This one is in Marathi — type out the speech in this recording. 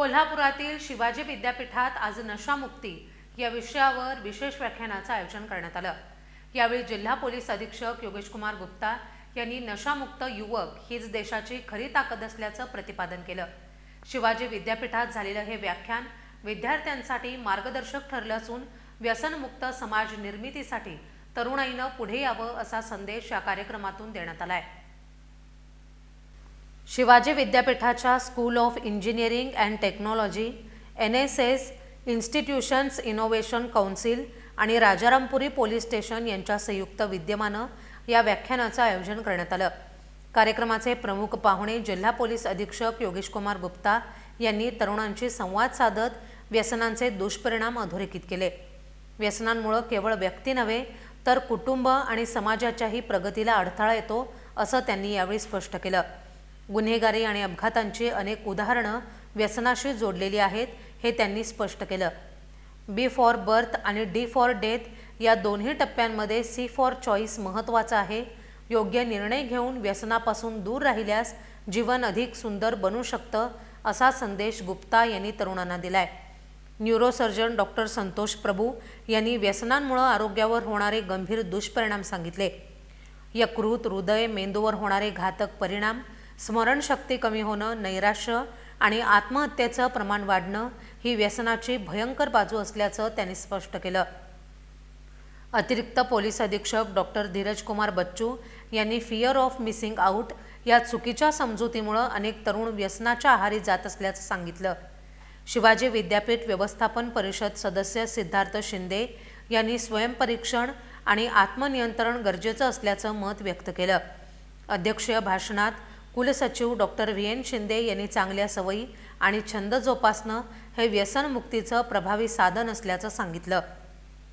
कोल्हापुरातील शिवाजी विद्यापीठात आज नशामुक्ती या विषयावर विशेष व्याख्यानाचं आयोजन करण्यात आलं. यावेळी जिल्हा पोलीस अधीक्षक योगेश कुमार गुप्ता यांनी नशामुक्त युवक हीच देशाची खरी ताकद असल्याचं प्रतिपादन केलं. शिवाजी विद्यापीठात झालेलं हे व्याख्यान विद्यार्थ्यांसाठी मार्गदर्शक ठरलं असून व्यसनमुक्त समाज निर्मितीसाठी तरुणाईनं पुढे यावं असा संदेश या कार्यक्रमातून देण्यात आला आहे शिवाजी विद्यापीठाच्या school of engineering and technology N S S institutions innovation council आणि राजारामपुरी पोलीस स्टेशन यांच्या संयुक्त विद्यमानं या व्याख्यानाचं आयोजन करण्यात आलं. कार्यक्रमाचे प्रमुख पाहुणे जिल्हा पोलीस अधीक्षक योगेशकुमार गुप्ता यांनी तरुणांशी संवाद साधत व्यसनांचे दुष्परिणाम अधोरेखित केले. व्यसनांमुळं केवळ व्यक्ती नव्हे तर कुटुंब आणि समाजाच्याही प्रगतीला अडथळा येतो असं त्यांनी यावेळी स्पष्ट केलं. गुन्हेगारी आणि अपघातांची अनेक उदाहरणं व्यसनाशी जोडलेली आहेत हे त्यांनी स्पष्ट केलं. बी फॉर बर्थ आणि डी फॉर डेथ या दोन्ही टप्प्यांमध्ये सी फॉर चॉईस महत्त्वाचं आहे. योग्य निर्णय घेऊन व्यसनापासून दूर राहिल्यास जीवन अधिक सुंदर बनू शकतं असा संदेश गुप्ता यांनी तरुणांना दिलाय. न्यूरोसर्जन डॉक्टर संतोष प्रभू यांनी व्यसनांमुळं आरोग्यावर होणारे गंभीर दुष्परिणाम सांगितले. यकृत हृदय मेंदूवर होणारे घातक परिणाम स्मरणशक्ती कमी होणं नैराश्य आणि आत्महत्येचं प्रमाण वाढणं ही व्यसनाची भयंकर बाजू असल्याचं त्यांनी स्पष्ट केलं. अतिरिक्त पोलीस अधीक्षक डॉक्टर धीरज कुमार बच्चू यांनी फिअर ऑफ मिसिंग आऊट या चुकीच्या समजुतीमुळं अनेक तरुण व्यसनाच्या आहारी जात असल्याचं सांगितलं. शिवाजी विद्यापीठ व्यवस्थापन परिषद सदस्य सिद्धार्थ शिंदे यांनी स्वयंपरीक्षण आणि आत्मनियंत्रण गरजेचं असल्याचं मत व्यक्त केलं. अध्यक्षीय भाषणात कुलसचिव डॉक्टर व्ही एन शिंदे यांनी चांगल्या सवयी आणि छंद जोपासणं हे व्यसनमुक्तीचं प्रभावी साधन असल्याचं सांगितलं.